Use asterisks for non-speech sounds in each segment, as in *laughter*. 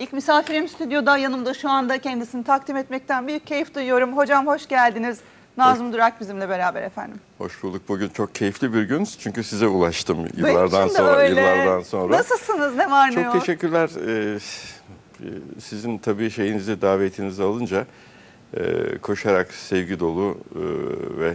İlk misafirim stüdyoda yanımda şu anda kendisini takdim etmekten büyük keyif duyuyorum. Hocam hoş geldiniz. Nazım Durak bizimle beraber efendim. Hoş bulduk. Bugün çok keyifli bir gün çünkü size ulaştım yıllardan sonra. öyle. Yıllardan sonra. Nasılsınız? Ne var ne Çok yok? teşekkürler. Ee, e, sizin tabii şeyinizi, davetinizi alınca e, koşarak sevgi dolu e, ve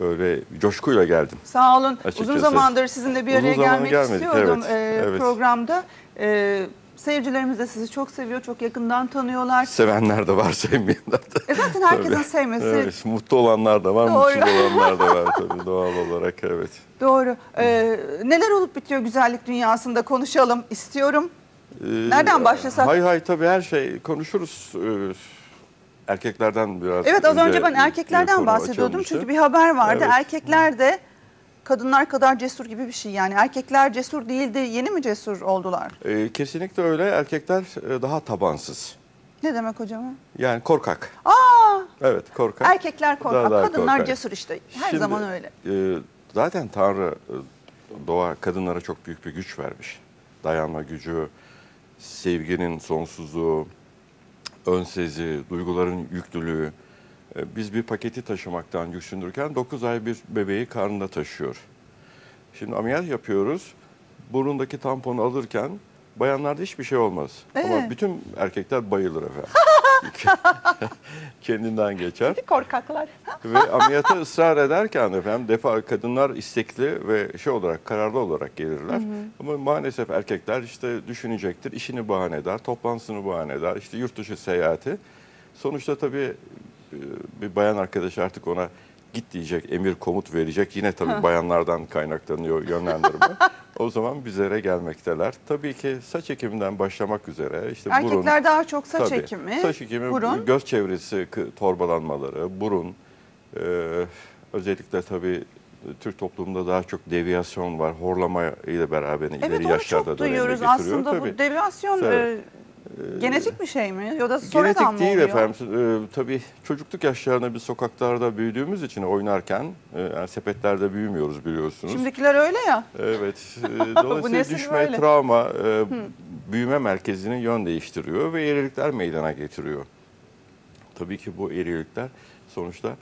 öyle coşkuyla geldim. Sağ olun. Uzun Açıkçası. zamandır sizinle bir Uzun araya gelmek gelmedik, istiyordum evet, e, evet. programda. E, seyircilerimiz de sizi çok seviyor, çok yakından tanıyorlar. Sevenler de var, sevmeyenler de. E zaten herkesin Tabii. sevmesi Evet, mutlu olanlar da var, Doğru. mutsuz olanlar da var tabii doğal olarak evet. doğru. E, neler olup bitiyor güzellik dünyasında konuşalım istiyorum. Ee, Nereden başlasak? Hay hay tabii her şey konuşuruz. Ee, erkeklerden biraz Evet az önce ben bir erkeklerden bahsediyordum. açılmıştı. Çünkü bir haber vardı. Evet. Erkekler de kadınlar kadar cesur gibi bir şey. Yani erkekler cesur değildi. Yeni mi cesur oldular? Ee, kesinlikle öyle. Erkekler e, daha tabansız. Ne demek hocam? Yani korkak. Aa, Evet korkak. erkekler korkak, Daha daha kadınlar korkak. cesur işte. Her Şimdi, zaman öyle. e, zaten Tanrı e, doğa kadınlara çok büyük bir güç vermiş. Dayanma gücü, sevginin sonsuzluğu, ön sezi, duyguların yüklülüğü. E, Biz bir paketi taşımaktan yüksündürken 9 ay bir bebeği karnında taşıyor. Şimdi ameliyat yapıyoruz. Burundaki tamponu alırken bayanlarda hiçbir şey olmaz. Ee? Ama bütün erkekler bayılır efendim. *laughs* Kendinden geçer. Korkaklar. Ve ameliyata ısrar ederken efendim defa kadınlar istekli ve şey olarak kararlı olarak gelirler. Ama maalesef erkekler işte düşünecektir, işini bahane eder, toplantısını bahane eder, işte yurt dışı seyahati. Sonuçta tabii bir bayan arkadaş artık ona git diyecek, emir komut verecek. Yine tabii bayanlardan kaynaklanıyor yönlendirme. *laughs* o zaman bizlere gelmekteler. Tabii ki saç ekiminden başlamak üzere işte burun, Erkekler daha çok saç Tabii. ekimi, Saç ekimi, burun. göz çevresi torbalanmaları, burun. Ee, özellikle tabii Türk toplumunda daha çok deviyasyon var. Horlama ile beraber Evet ileri onu yaşlarda çok döneme duyuyoruz getiriyor. aslında. Tabii. Bu deviyasyon Tabii. e, genetik bir şey mi? Ya da sonradan Genetik mı değil oluyor? efendim. Ee, tabii çocukluk yaşlarında biz sokaklarda büyüdüğümüz için oynarken, e, yani sepetlerde büyümüyoruz biliyorsunuz. Şimdikiler öyle ya. Evet. e, *laughs* Dolayısıyla düşme, böyle. travma, e, büyüme merkezinin yön değiştiriyor ve eğrilikler meydana getiriyor. Tabii ki bu eğrilikler sonuçta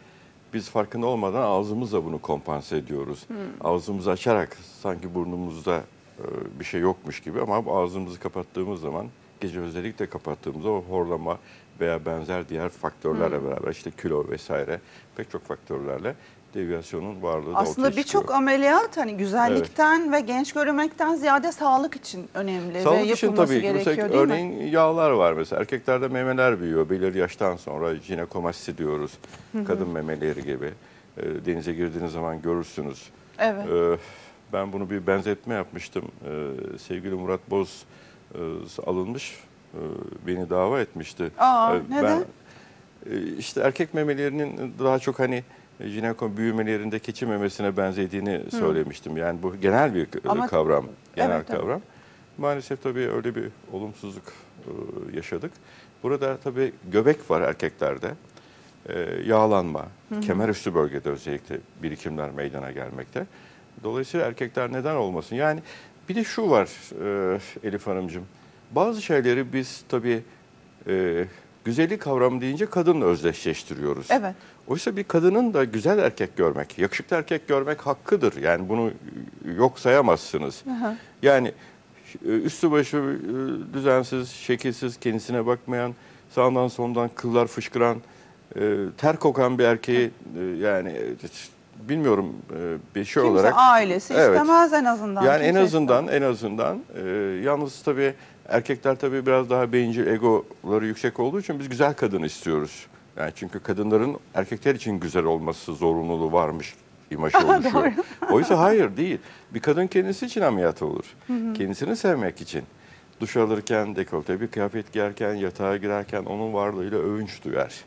biz farkında olmadan ağzımızla bunu kompanse ediyoruz. Ağzımızı açarak sanki burnumuzda e, bir şey yokmuş gibi ama ağzımızı kapattığımız zaman gece özellikle kapattığımızda o horlama veya benzer diğer faktörlerle beraber işte kilo vesaire pek çok faktörlerle deviyasyonun varlığı da Aslında birçok ameliyat hani güzellikten ve genç görünmekten ziyade sağlık için önemli ve Sağlık için yapılması tabii. gerekiyor Mesela değil mi? örneğin yağlar var mesela. Erkeklerde memeler büyüyor. Belirli yaştan sonra jinekomasti diyoruz. Kadın memeleri gibi. Ee, Denize girdiğiniz zaman görürsünüz. Evet. Ee, Ben bunu bir benzetme yapmıştım. Ee, Sevgili Murat Boz alınmış. e, Beni dava etmişti. Aa, Ee, neden? e, işte erkek memelerinin daha çok hani jinekom büyümelerinde keçi memesine benzediğini söylemiştim. Yani bu genel bir Ama- kavram. Genel Evet, kavram. Maalesef tabii öyle bir olumsuzluk e, yaşadık. Burada tabii göbek var erkeklerde. E, yağlanma, kemer üstü bölgede özellikle birikimler meydana gelmekte. Dolayısıyla erkekler neden olmasın? Yani bir de şu var e, Elif Hanımcığım. Bazı şeyleri biz tabii e, güzellik kavramı deyince kadınla özdeşleştiriyoruz. Evet. Oysa bir kadının da güzel erkek görmek, yakışıklı erkek görmek hakkıdır. Yani bunu yok sayamazsınız. Aha. Yani e, üstü başı e, düzensiz, şekilsiz, kendisine bakmayan, sağdan soldan kıllar fışkıran, e, ter kokan bir erkeği e, yani e, bilmiyorum e, bir şey Kimse olarak. ailesi Evet. istemez en azından. Yani en azından en azından e, yalnız tabii erkekler tabii biraz daha bencil egoları yüksek olduğu için biz güzel kadın istiyoruz. Yani çünkü kadınların erkekler için güzel olması zorunluluğu varmış imajı *laughs* oluşuyor. Oysa hayır değil. Bir kadın kendisi için ameliyat olur. Kendisini sevmek için. Duş alırken, dekolte bir kıyafet giyerken, yatağa girerken onun varlığıyla övünç duyar.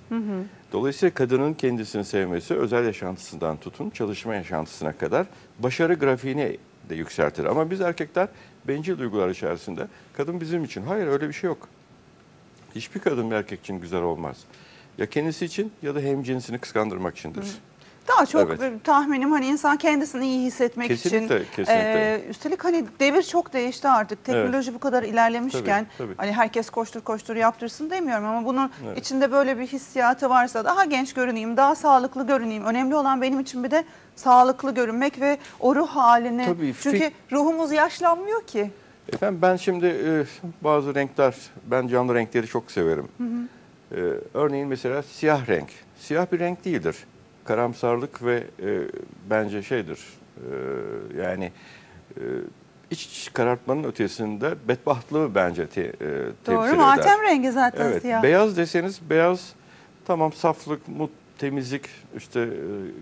Dolayısıyla kadının kendisini sevmesi özel yaşantısından tutun çalışma yaşantısına kadar başarı grafiğini de yükseltir. Ama biz erkekler bencil duygular içerisinde kadın bizim için. Hayır öyle bir şey yok. Hiçbir kadın bir erkek için güzel olmaz. Ya kendisi için ya da hem cinsini kıskandırmak içindir. Daha çok Evet. bir tahminim hani insan kendisini iyi hissetmek Kesinlikle, için. kesinlikle. Ee, üstelik hani devir çok değişti artık. Teknoloji bu kadar ilerlemişken Tabii, tabii. hani herkes koştur koştur yaptırsın demiyorum ama bunun Evet. içinde böyle bir hissiyatı varsa daha genç görüneyim, daha sağlıklı görüneyim. Önemli olan benim için bir de sağlıklı görünmek ve o ruh halini. Tabii, Çünkü ruhumuz yaşlanmıyor ki. Efendim ben şimdi e, bazı renkler, ben canlı renkleri çok severim. E, örneğin mesela siyah renk. Siyah bir renk değildir. Karamsarlık ve e, bence şeydir. e, yani e, iç karartmanın ötesinde bedbahtlığı bence te, e, temsil Doğru. eder. Matem rengi zaten Evet, siyah. beyaz deseniz beyaz tamam saflık, mut, temizlik işte e,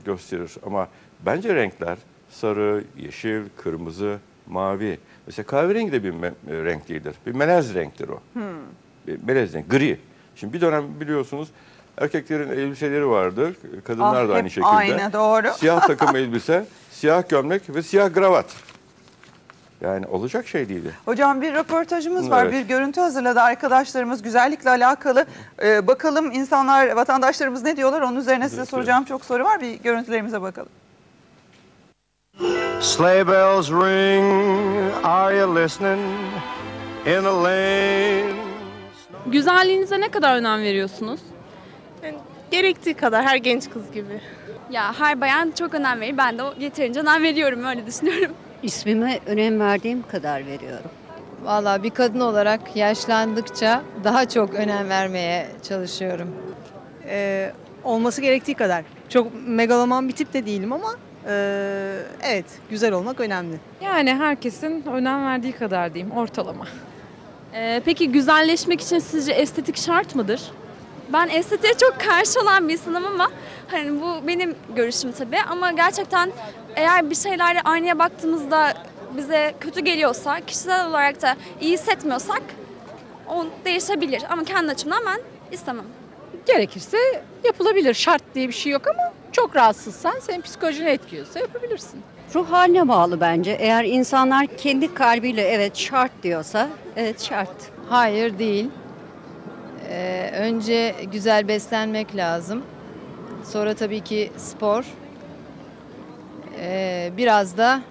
gösterir ama bence renkler sarı, yeşil, kırmızı, mavi. Mesela kahverengi de bir e, renk değildir. Bir melez renktir o. Hmm. Bir melez renk, gri. Şimdi bir dönem biliyorsunuz erkeklerin elbiseleri vardı. Kadınlar Ah, da aynı şekilde. aynı, doğru. Siyah takım elbise, siyah gömlek ve siyah kravat. Yani olacak şey değildi. Hocam bir röportajımız var. Evet. Bir görüntü hazırladı arkadaşlarımız güzellikle alakalı. Ee, bakalım insanlar, vatandaşlarımız ne diyorlar? Onun üzerine size Evet, soracağım çok soru var. Bir görüntülerimize bakalım. Sleigh bells ring, are you listening? In the lane. Güzelliğinize ne kadar önem veriyorsunuz? Gerektiği kadar her genç kız gibi. Ya her bayan çok önem verir. Ben de o yeterince önem veriyorum öyle düşünüyorum. İsmime önem verdiğim kadar veriyorum. Valla bir kadın olarak yaşlandıkça daha çok önem vermeye çalışıyorum. Ee, olması gerektiği kadar. Çok megaloman bir tip de değilim ama ee, evet güzel olmak önemli. Yani herkesin önem verdiği kadar diyeyim ortalama. Ee, peki güzelleşmek için sizce estetik şart mıdır? Ben estetiğe çok karşı olan bir insanım ama hani bu benim görüşüm tabii ama gerçekten eğer bir şeylerle aynaya baktığımızda bize kötü geliyorsa, kişisel olarak da iyi hissetmiyorsak o değişebilir ama kendi açımdan ben istemem. Gerekirse yapılabilir. Şart diye bir şey yok ama çok rahatsızsan senin psikolojini etkiliyorsa yapabilirsin. Ruh haline bağlı bence. Eğer insanlar kendi kalbiyle evet şart diyorsa evet şart. Hayır değil. Ee, önce güzel beslenmek lazım. Sonra tabii ki spor. Ee, biraz da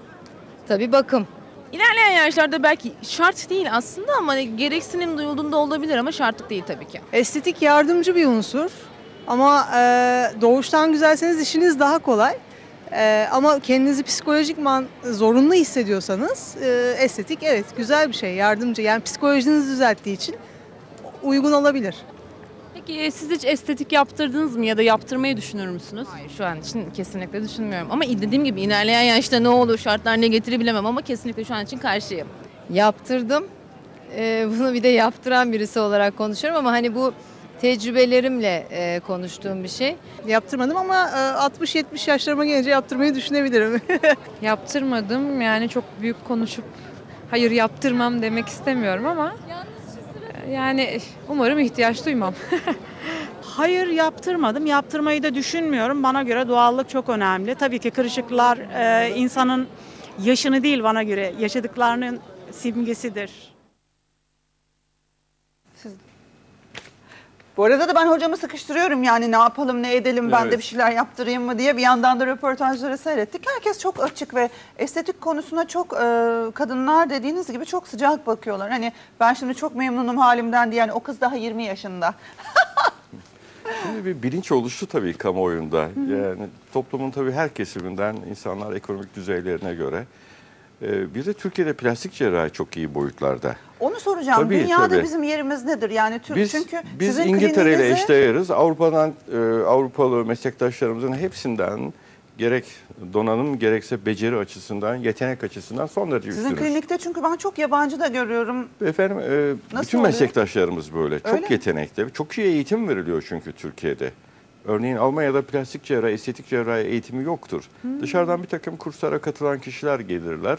tabii bakım. İlerleyen yaşlarda belki şart değil aslında ama hani gereksinim duyulduğunda olabilir ama şartlık değil tabii ki. Estetik yardımcı bir unsur ama ee, doğuştan güzelseniz işiniz daha kolay. Ee, ama kendinizi psikolojikman zorunlu hissediyorsanız ee, estetik evet güzel bir şey yardımcı yani psikolojinizi düzelttiği için uygun olabilir. Peki e, siz hiç estetik yaptırdınız mı ya da yaptırmayı düşünür müsünüz? Hayır şu an için kesinlikle düşünmüyorum. Ama dediğim gibi ilerleyen yaşta ne olur şartlar ne getirir bilemem ama kesinlikle şu an için karşıyım. Yaptırdım. Ee, bunu bir de yaptıran birisi olarak konuşuyorum ama hani bu tecrübelerimle e, konuştuğum bir şey. Yaptırmadım ama ee, 60-70 yaşlarıma gelince yaptırmayı düşünebilirim. *laughs* Yaptırmadım yani çok büyük konuşup hayır yaptırmam demek istemiyorum ama yani umarım ihtiyaç duymam. *laughs* Hayır yaptırmadım. Yaptırmayı da düşünmüyorum. Bana göre doğallık çok önemli. Tabii ki kırışıklar e, insanın yaşını değil bana göre yaşadıklarının simgesidir. Bu arada da ben hocamı sıkıştırıyorum yani ne yapalım ne edelim ben de Evet. bir şeyler yaptırayım mı diye bir yandan da röportajları seyrettik. Herkes çok açık ve estetik konusuna çok e, kadınlar dediğiniz gibi çok sıcak bakıyorlar. Hani ben şimdi çok memnunum halimden diye yani o kız daha 20 yaşında. *laughs* Şimdi bir bilinç oluştu tabii kamuoyunda. Yani toplumun tabii her kesiminden insanlar ekonomik düzeylerine göre. Ee, bir de Türkiye'de plastik cerrahi çok iyi boyutlarda. Onu soracağım. Tabii, Dünyada tabii. bizim yerimiz nedir? Yani Türk Biz, çünkü biz sizin İngiltere ile kliniğinize- eşdeğeriz. Avrupa'dan e, Avrupalı meslektaşlarımızın hepsinden gerek donanım gerekse beceri açısından, yetenek açısından son derece Sizin üstünüz. klinikte çünkü ben çok yabancı da görüyorum. Efendim e, bütün oluyor? meslektaşlarımız böyle. Çok Öyle mi? yetenekli. Çok iyi eğitim veriliyor çünkü Türkiye'de. Örneğin Almanya'da plastik cerrahi, estetik cerrahi eğitimi yoktur. Hmm. Dışarıdan bir takım kurslara katılan kişiler gelirler.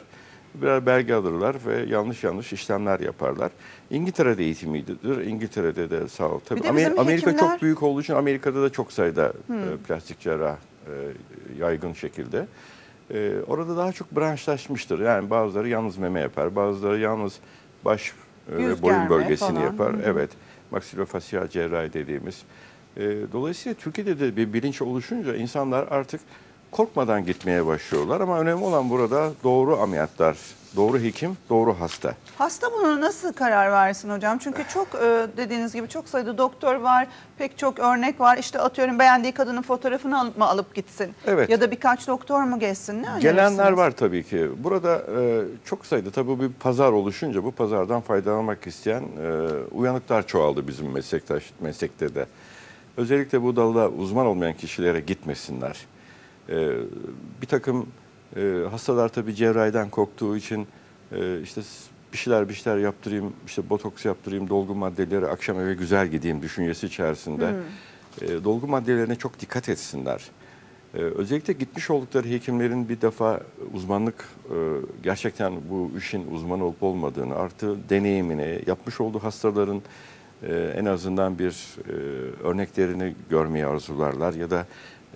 Birer belge alırlar ve yanlış yanlış işlemler yaparlar. İngiltere'de eğitimidir. İngiltere'de de sağ ol. Tabii Amer- Amerika hekimler- Hmm. çok büyük olduğu için Amerika'da da çok sayıda e, plastik cerrah e, yaygın şekilde. E, orada daha çok branşlaşmıştır. Yani bazıları yalnız meme yapar, bazıları yalnız baş Yüz ve boyun bölgesini falan. yapar. Hı. Evet. Maksilofasyal cerrahi dediğimiz. Dolayısıyla Türkiye'de de bir bilinç oluşunca insanlar artık korkmadan gitmeye başlıyorlar ama önemli olan burada doğru ameliyatlar, doğru hekim, doğru hasta. Hasta bunu nasıl karar versin hocam? Çünkü çok e, dediğiniz gibi çok sayıda doktor var, pek çok örnek var. İşte atıyorum beğendiği kadının fotoğrafını alıp mı alıp gitsin? Evet. Ya da birkaç doktor mu geçsin? Ne Gelenler var tabii ki. Burada e, çok sayıda tabii bir pazar oluşunca bu pazardan faydalanmak isteyen e, uyanıklar çoğaldı bizim meslektaş meslekte de. Özellikle bu dalda uzman olmayan kişilere gitmesinler. E, bir takım e, hastalar tabii cerrahiden korktuğu için e, işte bir şeyler bir şeyler yaptırayım, işte botoks yaptırayım, dolgu maddeleri akşam eve güzel gideyim düşüncesi içerisinde. E, dolgu maddelerine çok dikkat etsinler. Ee, özellikle gitmiş oldukları hekimlerin bir defa uzmanlık e, gerçekten bu işin uzmanı olup olmadığını artı deneyimini yapmış olduğu hastaların e, en azından bir e, örneklerini görmeyi arzularlar ya da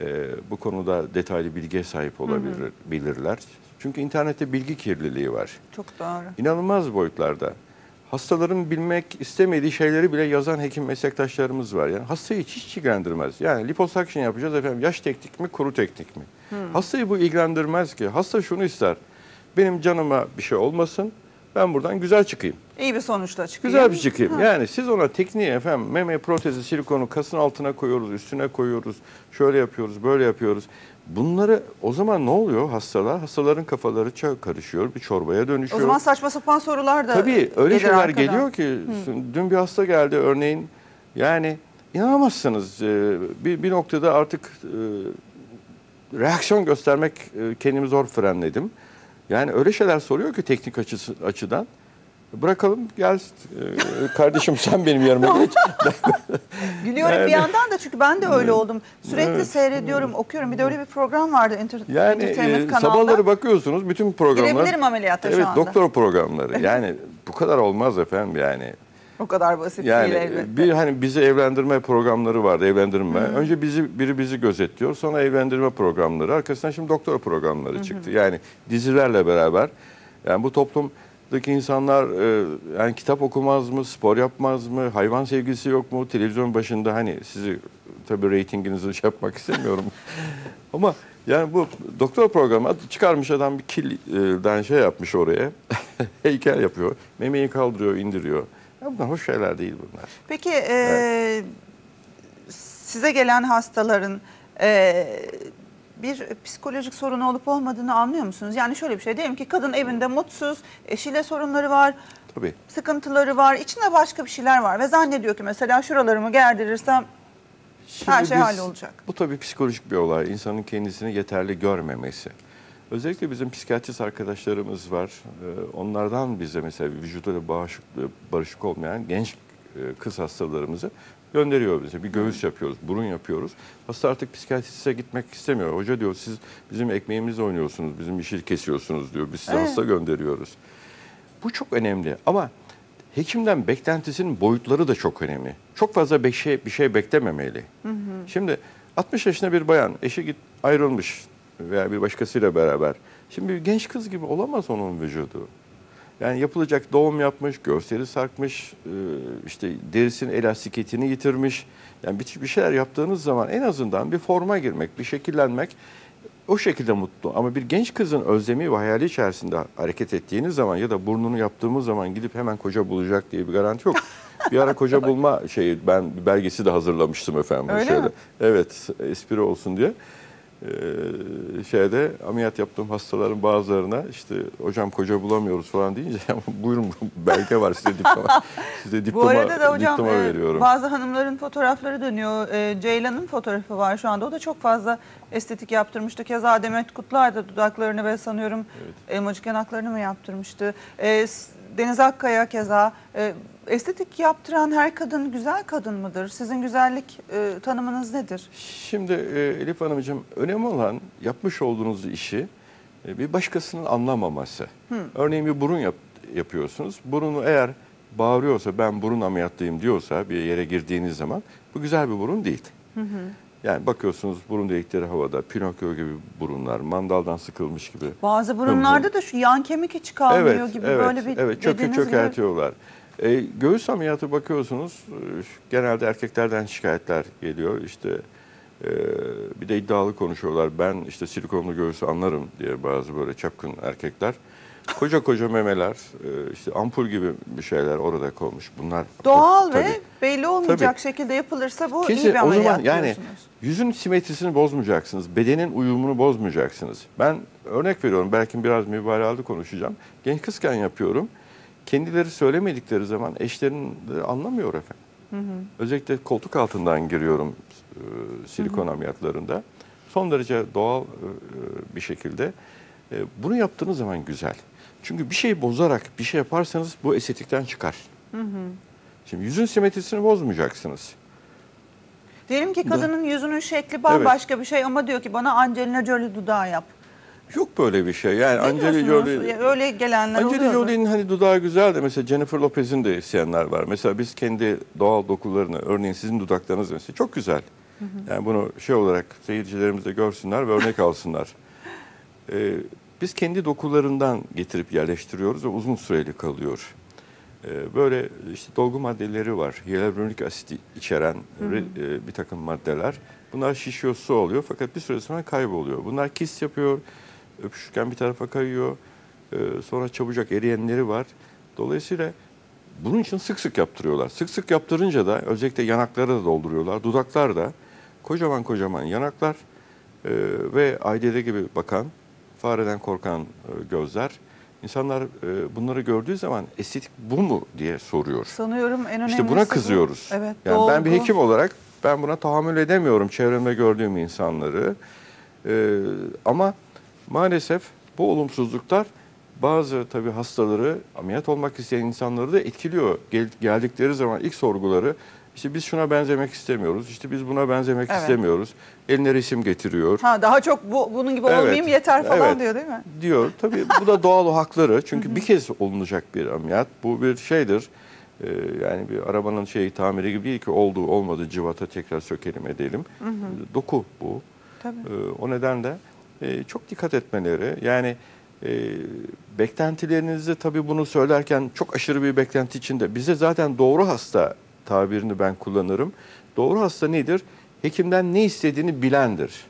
e, bu konuda detaylı bilgiye sahip olabilir bilirler. Çünkü internette bilgi kirliliği var. Çok doğru. İnanılmaz boyutlarda. Hastaların bilmek istemediği şeyleri bile yazan hekim meslektaşlarımız var. Yani hastayı hiç, hiç ilgilendirmez. Yani liposuction yapacağız efendim yaş teknik mi kuru teknik mi? Hastayı bu ilgilendirmez ki. Hasta şunu ister. Benim canıma bir şey olmasın. Ben buradan güzel çıkayım. İyi bir sonuçla çıkıyor. Güzel bir çıkayım. Yani siz ona tekniği efendim meme protezi silikonu kasın altına koyuyoruz, üstüne koyuyoruz. Şöyle yapıyoruz, böyle yapıyoruz. Bunları o zaman ne oluyor hastalar? Hastaların kafaları çok karışıyor, bir çorbaya O dönüşüyor. zaman saçma sapan sorular da Tabii öyle şeyler arkadan. geliyor ki dün bir hasta geldi örneğin yani inanamazsınız Ee, bir, bir noktada artık e, reaksiyon göstermek e, kendimi zor frenledim. Yani öyle şeyler soruyor ki teknik açısı, açıdan. Bırakalım gel e, kardeşim sen benim yerime *laughs* geç. Gülüyorum Yani- bir yandan da çünkü ben de öyle oldum. Sürekli Evet. seyrediyorum, okuyorum. Bir de öyle bir program vardı Inter Yani Entertainment e, kanalda. sabahları bakıyorsunuz bütün programlar. Girebilirim ameliyata şu Evet anda. doktor programları. *laughs* Yani bu kadar olmaz efendim yani. O kadar basit Yani değil elbette. bir hani bizi evlendirme programları vardı evlendirme. Önce bizi biri bizi gözetliyor sonra evlendirme programları. Arkasından şimdi doktor programları çıktı. Yani dizilerle beraber yani bu toplumdaki insanlar e, yani kitap okumaz mı, spor yapmaz mı, hayvan sevgisi yok mu? Televizyon başında hani sizi tabii reytinginizi şey yapmak *laughs* istemiyorum. Ama yani bu doktor programı çıkarmış adam bir kilden şey yapmış oraya. *laughs* Heykel yapıyor. Memeyi kaldırıyor, indiriyor. Ya bunlar hoş şeyler değil bunlar. Peki e, size gelen hastaların e, bir psikolojik sorunu olup olmadığını anlıyor musunuz? Yani şöyle bir şey diyelim ki kadın evinde mutsuz, eşiyle sorunları var, Tabii. sıkıntıları var, içinde başka bir şeyler var ve zannediyor ki mesela şuralarımı gerdirirsem Şimdi her şey hallolacak. Bu tabii psikolojik bir olay. İnsanın kendisini yeterli görmemesi. Özellikle bizim psikiyatrist arkadaşlarımız var. Ee, Onlardan bize mesela vücuduyla bağışık, barışık olmayan genç e, kız hastalarımızı gönderiyor bize. Bir göğüs yapıyoruz, burun yapıyoruz. Hasta artık psikiyatriste gitmek istemiyor. Hoca diyor siz bizim ekmeğimizle oynuyorsunuz, bizim işi kesiyorsunuz diyor. Biz size Evet. hasta gönderiyoruz. Bu çok önemli ama hekimden beklentisinin boyutları da çok önemli. Çok fazla bir şey, bir şey beklememeli. Şimdi 60 yaşında bir bayan eşi git ayrılmış veya bir başkasıyla beraber. Şimdi bir genç kız gibi olamaz onun vücudu. Yani yapılacak doğum yapmış, göğüsleri sarkmış, e, işte derisinin elastikiyetini yitirmiş. Yani bir, bir şeyler yaptığınız zaman en azından bir forma girmek, bir şekillenmek o şekilde mutlu. Ama bir genç kızın özlemi ve hayali içerisinde hareket ettiğiniz zaman ya da burnunu yaptığımız zaman gidip hemen koca bulacak diye bir garanti yok. bir ara koca bulma şeyi ben bir belgesi de hazırlamıştım efendim. Öyle şeyde. mi? Evet, espri olsun diye. Ee, şeyde ameliyat yaptığım hastaların bazılarına işte hocam koca bulamıyoruz falan deyince *laughs* buyurun belge var size diploma *laughs* size diploma, Bu arada da hocam diploma e, veriyorum. bazı hanımların fotoğrafları dönüyor. E, Ceylan'ın fotoğrafı var şu anda. O da çok fazla estetik yaptırmıştı. Keza Demet Kutlar da dudaklarını ve sanıyorum elmacık yanaklarını mı yaptırmıştı. E, Deniz Akkaya keza. E, estetik yaptıran her kadın güzel kadın mıdır? Sizin güzellik e, tanımınız nedir? Şimdi e, Elif Hanımcığım önemli olan yapmış olduğunuz işi e, bir başkasının anlamaması. Örneğin bir burun yap, yapıyorsunuz. Burunu eğer bağırıyorsa ben burun ameliyatlıyım diyorsa bir yere girdiğiniz zaman bu güzel bir burun değil. Yani bakıyorsunuz burun delikleri havada, Pinokyo gibi burunlar, mandaldan sıkılmış gibi. Bazı burunlarda da şu yan kemik hiç kalmıyor gibi evet, böyle bir evet, çökü dediğiniz gibi- çökertiyorlar. E, göğüs ameliyatı bakıyorsunuz e, genelde erkeklerden şikayetler geliyor. İşte Ee, bir de iddialı konuşuyorlar. Ben işte silikonlu göğsü anlarım diye bazı böyle çapkın erkekler. Koca koca memeler, e, işte ampul gibi bir şeyler orada konmuş. Bunlar Doğal Tabii. ve belli olmayacak şekilde yapılırsa bu iyi Kesin bir o ameliyat zaman yani yüzün simetrisini bozmayacaksınız. Bedenin uyumunu bozmayacaksınız. Ben örnek veriyorum belki biraz mübalağalı konuşacağım. Genç kızken yapıyorum. Kendileri söylemedikleri zaman eşlerin anlamıyor efendim. Özellikle koltuk altından giriyorum e, silikon ameliyatlarında. Son derece doğal e, bir şekilde. E, bunu yaptığınız zaman güzel. Çünkü bir şey bozarak bir şey yaparsanız bu estetikten çıkar. Şimdi yüzün simetrisini bozmayacaksınız. Diyelim ki kadının yüzünün şekli bambaşka bir şey ama diyor ki bana Angelina Jolie dudağı yap. Yok böyle bir şey. Yani Angelina? Jolie... Öyle gelenler Angelina? Jolie'nin hani dudağı güzel de mesela Jennifer Lopez'in de isteyenler var. Mesela biz kendi doğal dokularını, örneğin sizin dudaklarınız mesela çok güzel. Yani bunu şey olarak seyircilerimiz de görsünler ve örnek alsınlar. *laughs* Ee, biz kendi dokularından getirip yerleştiriyoruz ve uzun süreli kalıyor. Ee, böyle işte dolgu maddeleri var. Hyaluronik asit içeren re- e, bir takım maddeler. Bunlar şişiyor, su oluyor fakat bir süre sonra kayboluyor. Bunlar kist yapıyor, öpüşürken bir tarafa kayıyor. Ee, sonra çabucak eriyenleri var. Dolayısıyla bunun için sık sık yaptırıyorlar. Sık sık yaptırınca da özellikle yanakları da dolduruyorlar. Dudaklar da kocaman kocaman yanaklar e, ve aydede gibi bakan, fareden korkan e, gözler. İnsanlar e, bunları gördüğü zaman estetik bu mu diye soruyor. Sanıyorum en önemlisi İşte buna bu. kızıyoruz. Evet, yani ben bir hekim olarak ben buna tahammül edemiyorum çevremde gördüğüm insanları. Ee, ama maalesef bu olumsuzluklar bazı tabii hastaları ameliyat olmak isteyen insanları da etkiliyor. Gel- geldikleri zaman ilk sorguları işte biz şuna benzemek istemiyoruz. işte biz buna benzemek Evet. istemiyoruz. Eline resim getiriyor. Ha, daha çok bu, bunun gibi Evet, olmayayım yeter falan evet. diyor değil mi? diyor. Tabii bu da doğal o hakları. Çünkü bir kez olunacak bir ameliyat. Bu bir şeydir. Ee, yani bir arabanın şeyi tamiri gibi değil ki olduğu olmadı cıvata tekrar sökelim edelim. Doku bu. Tabii. Ee, o nedenle e, çok dikkat etmeleri. Yani e, beklentilerinizde tabii bunu söylerken çok aşırı bir beklenti içinde. Bize zaten doğru hasta tabirini ben kullanırım. Doğru hasta nedir? Hekimden ne istediğini bilendir.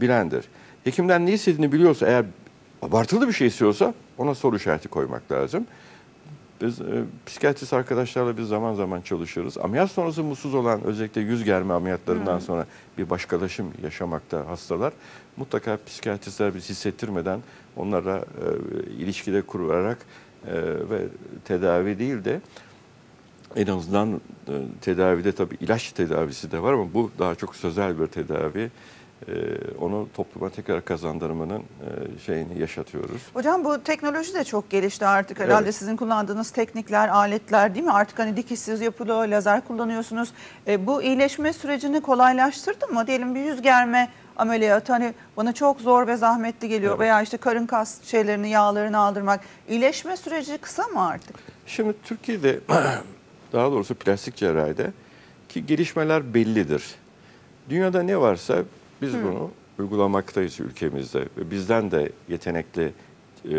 Bilendir. Hekimden ne istediğini biliyorsa eğer abartılı bir şey istiyorsa ona soru işareti koymak lazım. Biz e, psikiyatrist arkadaşlarla biz zaman zaman çalışırız. Ameliyat sonrası mutsuz olan özellikle yüz germe ameliyatlarından sonra bir başkalaşım yaşamakta hastalar. Mutlaka psikiyatristler biz hissettirmeden onlara e, ilişkide kurarak e, ve tedavi değil de en azından e, tedavide tabii ilaç tedavisi de var ama bu daha çok sözel bir tedavi. E, onu topluma tekrar kazandırmanın e, şeyini yaşatıyoruz. Hocam bu teknoloji de çok gelişti artık herhalde Evet. sizin kullandığınız teknikler, aletler değil mi? Artık hani dikişsiz yapılıyor, lazer kullanıyorsunuz. E, bu iyileşme sürecini kolaylaştırdı mı? Diyelim bir yüz germe ameliyatı hani bana çok zor ve zahmetli geliyor Evet. veya işte karın kas şeylerini, yağlarını aldırmak. İyileşme süreci kısa mı artık? Şimdi Türkiye'de *clears throat* daha doğrusu plastik cerrahide ki gelişmeler bellidir. Dünyada ne varsa biz bunu uygulamaktayız ülkemizde ve bizden de yetenekli e,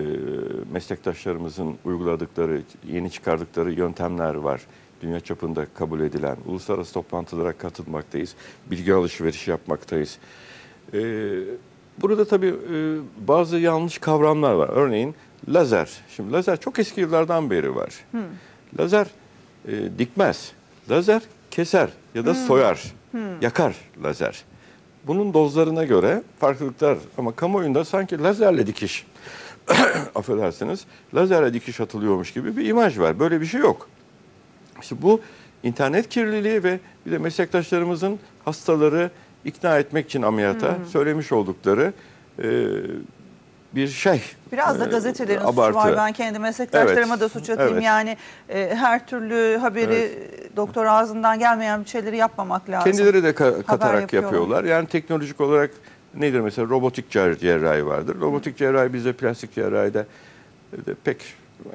meslektaşlarımızın uyguladıkları, yeni çıkardıkları yöntemler var. Dünya çapında kabul edilen uluslararası toplantılara katılmaktayız. Bilgi alışverişi yapmaktayız. E, burada tabii e, bazı yanlış kavramlar var. Örneğin lazer. Şimdi lazer çok eski yıllardan beri var. Lazer e, dikmez. Lazer keser ya da soyar. Yakar lazer. Bunun dozlarına göre farklılıklar ama kamuoyunda sanki lazerle dikiş *clears throat* affedersiniz lazerle dikiş atılıyormuş gibi bir imaj var. Böyle bir şey yok. İşte bu internet kirliliği ve bir de meslektaşlarımızın hastaları ikna etmek için ameliyata söylemiş oldukları e, bir şey. Biraz da E, gazetelerin suçu abartı. var. Ben kendi meslektaşlarıma Evet, da suç atayım. evet. Yani e, her türlü haberi e, doktor ağzından gelmeyen şeyleri yapmamak lazım. Kendileri de ka- katarak yapıyorlar. yapıyorlar. Yani teknolojik olarak nedir mesela robotik cer- cerrahi vardır. Robotik cerrahi bizde plastik cerrahide de pek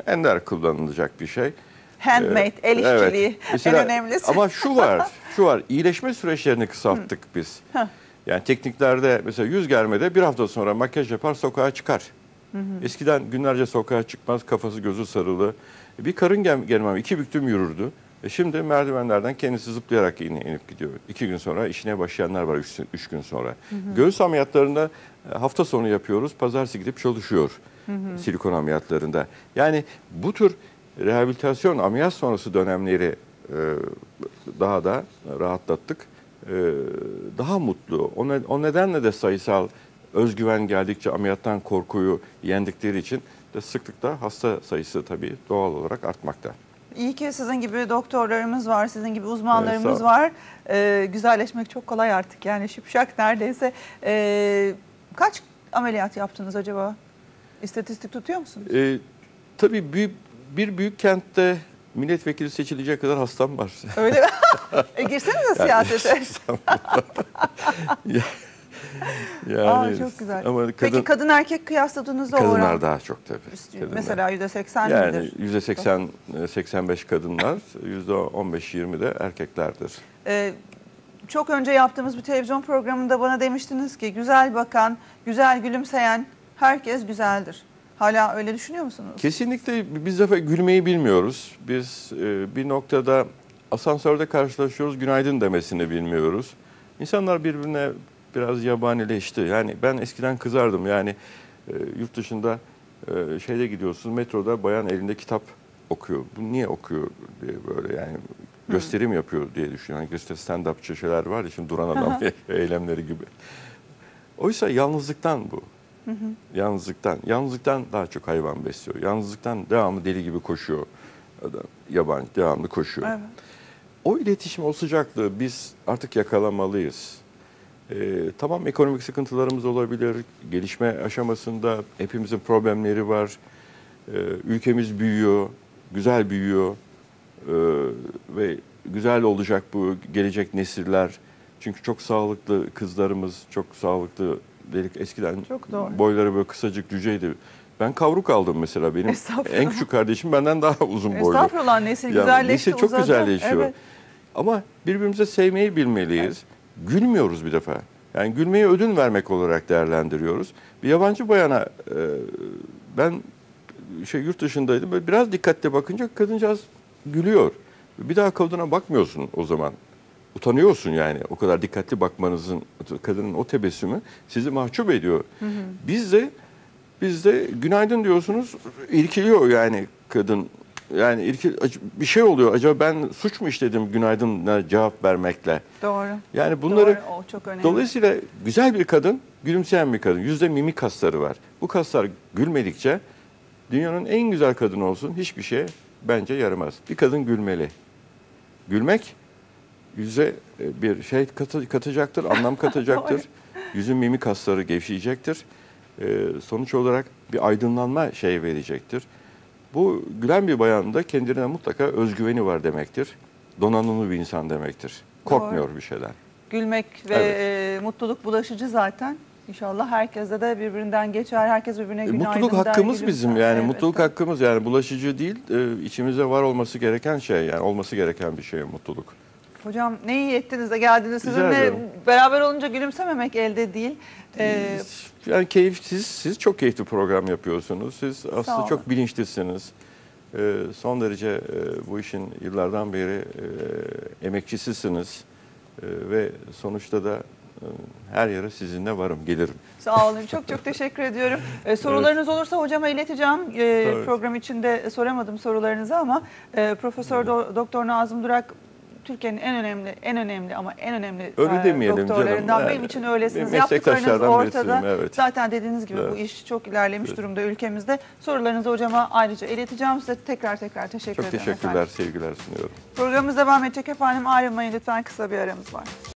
ender kullanılacak bir şey. Handmade, el Ee, evet. işçiliği Mesela- en önemlisi. Ama şu var, *laughs* şu var. iyileşme süreçlerini kısalttık biz. Heh. Yani tekniklerde mesela yüz germede bir hafta sonra makyaj yapar sokağa çıkar. Eskiden günlerce sokağa çıkmaz, kafası gözü sarılı. Bir karın gem- germem iki büktüm yürürdü. E şimdi merdivenlerden kendisi zıplayarak in- inip gidiyor. İki gün sonra işine başlayanlar var üç, üç gün sonra. Göğüs ameliyatlarında e, hafta sonu yapıyoruz. Pazartesi gidip çalışıyor silikon ameliyatlarında. Yani bu tür rehabilitasyon ameliyat sonrası dönemleri e, daha da rahatlattık. E, daha mutlu. O, ne- o nedenle de sayısal özgüven geldikçe ameliyattan korkuyu yendikleri için de sıklıkla hasta sayısı tabii doğal olarak artmakta. İyi ki sizin gibi doktorlarımız var, sizin gibi uzmanlarımız Evet, var. Ee, güzelleşmek çok kolay artık yani şipşak neredeyse. Ee, kaç ameliyat yaptınız acaba? İstatistik tutuyor musunuz? E, tabii bir, bir büyük kentte milletvekili seçilecek kadar hastam var. Öyle mi? *laughs* e, girsenize siyasete. *laughs* *laughs* yani, Aa, çok güzel. Ama kadın, Peki kadın erkek kıyasladığınızda o oran? kadınlar daha çok tabii. Kadınlar. Mesela yüzde seksen yani midir? yüzde 80 85 kadınlar, yüzde 15 20 de erkeklerdir. Ee, çok önce yaptığımız bir televizyon programında bana demiştiniz ki güzel bakan, güzel gülümseyen herkes güzeldir. Hala öyle düşünüyor musunuz? Kesinlikle biz de gülmeyi bilmiyoruz. Biz e, bir noktada asansörde karşılaşıyoruz, günaydın demesini bilmiyoruz. İnsanlar birbirine biraz yabanileşti. Yani ben eskiden kızardım. Yani e, yurt dışında e, şeyde gidiyorsun, metroda bayan elinde kitap okuyor. Bu niye okuyor diye böyle yani gösterim yapıyor diye düşünüyorum. Yani gösteri stand-upçı şeyler var ya şimdi duran adam *laughs* eylemleri gibi. Oysa yalnızlıktan bu. Yalnızlıktan. Yalnızlıktan daha çok hayvan besliyor. Yalnızlıktan devamlı deli gibi koşuyor. Adam, yabancı devamlı koşuyor. Evet. O iletişim, o sıcaklığı biz artık yakalamalıyız. Ee, tamam ekonomik sıkıntılarımız olabilir. Gelişme aşamasında hepimizin problemleri var. Ee, ülkemiz büyüyor, güzel büyüyor. Ee, ve güzel olacak bu gelecek nesiller. Çünkü çok sağlıklı kızlarımız, çok sağlıklı delik eskiden Çok doğru. boyları böyle kısacık cüceydi. Ben kavruk aldım mesela benim. En küçük kardeşim benden daha *laughs* uzun boylu. Estağfurullah nesil Ya, güzelleşti nesil çok uzadı. güzelleşiyor. Evet. Ama birbirimize sevmeyi bilmeliyiz. Gülmüyoruz bir defa. Yani gülmeyi ödün vermek olarak değerlendiriyoruz. Bir yabancı bayana e, ben şey yurt dışındaydım. Böyle biraz dikkatli bakınca kadıncağız gülüyor. Bir daha kadına bakmıyorsun o zaman. Utanıyorsun yani. O kadar dikkatli bakmanızın kadının o tebessümü sizi mahcup ediyor. Biz de biz de günaydın diyorsunuz irkiliyor yani kadın. Yani irkil, bir şey oluyor. Acaba ben suç mu işledim günaydınla cevap vermekle? Doğru. Yani bunları Doğru, o çok önemli. dolayısıyla güzel bir kadın, gülümseyen bir kadın. Yüzde mimik kasları var. Bu kaslar gülmedikçe dünyanın en güzel kadını olsun hiçbir şeye bence yaramaz. Bir kadın gülmeli. Gülmek yüze e, bir şey katı- katacaktır, anlam *laughs* katacaktır. Yüzün mimik kasları gevşeyecektir. Ee, sonuç olarak bir aydınlanma şey verecektir. Bu gülen bir bayanın da kendine mutlaka özgüveni var demektir. Donanımlı bir insan demektir. Korkmuyor bir şeyden. Gülmek ve Evet. e, mutluluk bulaşıcı zaten. İnşallah herkese de birbirinden geçer. Herkes birbirine E, günaydın mutluluk hakkımız gülümser. bizim yani Evet, mutluluk hakkımız yani bulaşıcı değil e, içimizde var olması gereken şey yani olması gereken bir şey mutluluk. Hocam ne iyi ettiniz de geldiniz. Sizinle beraber olunca gülümsememek elde değil. Ee, Yani keyifsiz, siz çok keyifli program yapıyorsunuz. Siz aslında çok bilinçlisiniz. E, son derece e, bu işin yıllardan beri e, emekçisisiniz. E, ve sonuçta da e, her yere sizinle varım, gelirim. Sağ olun. Çok çok teşekkür ediyorum. *laughs* Ee, sorularınız olursa hocama ileteceğim. Ee, program içinde soramadım sorularınızı ama e, Profesör Do- Doktor Nazım Durak Türkiye'nin en önemli, en önemli ama en önemli Öyle e, demeyelim canım. doktorlarından. Yani Benim için öylesiniz. Yaptıklarınız ortada. evet. Zaten dediğiniz gibi bu Evet. iş çok ilerlemiş Evet. durumda ülkemizde. Sorularınızı hocama ayrıca ileteceğim. Size tekrar tekrar teşekkür Çok ederim. teşekkürler, efendim. sevgiler sunuyorum. Programımız devam edecek efendim. Ayrılmayın lütfen kısa bir aramız var.